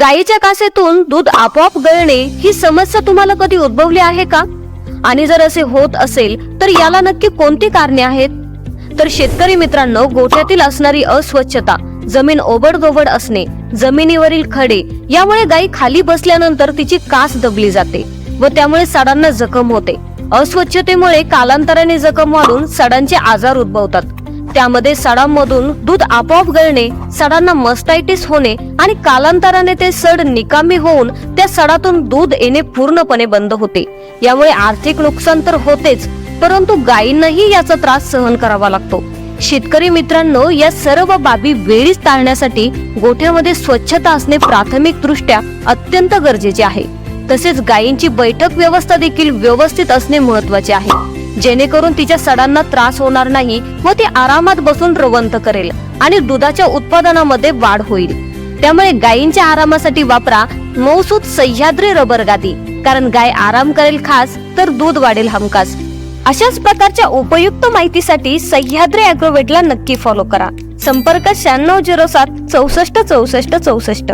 गायीच्या कासेतून दूध आपोआप गळणे ही समस्या तुम्हाला कधी उद्भवली आहे का? आणि जर असे होत असेल तर याला नक्की कोणती कारणे आहेत? तर शेतकरी मित्रांनो गोठ्यातील असणारी अस्वच्छता जमीन ओबडधोबड असणे जमिनीवरील खडे यामुळे गायी खाली बसल्यानंतर तिची कास दबली जाते व त्यामुळे सडांना जखम होते. अस्वच्छतेमुळे कालांतराने जखम वाढून सडांचे आजार उद्भवतात. त्यामध्ये सडांमधून दूध आपोआप गळणे सडांना मस्टायटिस होणे आणि कालांतराने ते सड निकामी होऊन त्या सडातून दूध येणे पूर्णपणे बंद होते. यामुळे आर्थिक नुकसान तर होतेच परंतु गायींनाही याचा त्रास सहन करावा लागतो. शेतकरी मित्रांनो या सर्व बाबी वेळीच टाळण्यासाठी गोठ्यामध्ये स्वच्छता असणे प्राथमिक दृष्ट्या अत्यंत गरजेचे आहे. तसेच गायींची बैठक व्यवस्था देखील व्यवस्थित असणे महत्त्वाचे आहे. जेणेकरून तिच्या सडांना त्रास होणार नाही व ती आरामात बसून रवंत करेल आणि दुधाच्या उत्पादनामध्ये वाढ होईल. त्यामुळे गायींच्या आरामासाठी वापरा मौसूद सह्याद्री रबर गादी कारण गाय आराम करेल खास तर दूध वाढेल हमखास. अशाच प्रकारच्या उपयुक्त माहितीसाठी सह्याद्री अॅग्रोवेटला नक्की फॉलो करा. संपर्क शहाण्णव झिरो सात चौसष्ट चौसष्ट चौसष्ट.